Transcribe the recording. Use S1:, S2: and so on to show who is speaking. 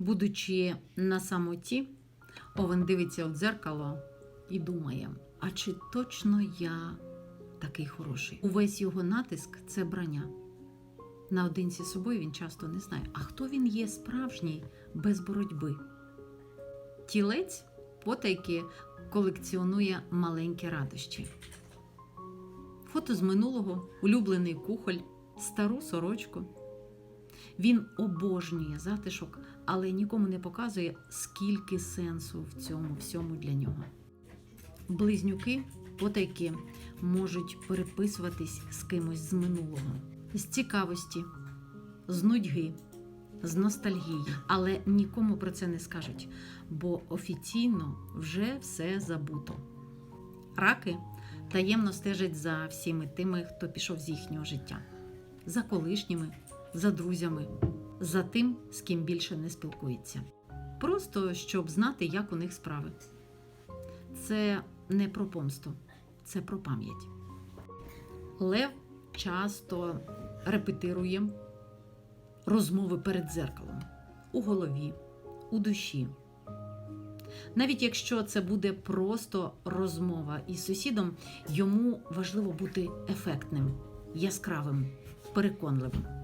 S1: Будучи на самоті, Овен дивиться в дзеркало і думає: а чи точно я такий хороший? Увесь його натиск це брання. Наодинці з собою він часто не знає, а хто він є справжній без боротьби. Тілець потайки колекціонує маленькі радощі. Фото з минулого, улюблений кухоль, стару сорочку. Він обожнює затишок, але нікому не показує, скільки сенсу в цьому всьому для нього. Близнюки потайки можуть переписуватись з кимось з минулого, з цікавості, з нудьги, з ностальгії, але нікому про це не скажуть, бо офіційно вже все забуто. Раки таємно стежать за всіми тими, хто пішов з їхнього життя, за колишніми, за друзями, за тим, з ким більше не спілкується. Просто щоб знати, як у них справи. Це не про помсту, це про пам'ять. Лев часто репетирує розмови перед дзеркалом у голові, у душі. Навіть якщо це буде просто розмова із сусідом, йому важливо бути ефектним, яскравим, переконливим.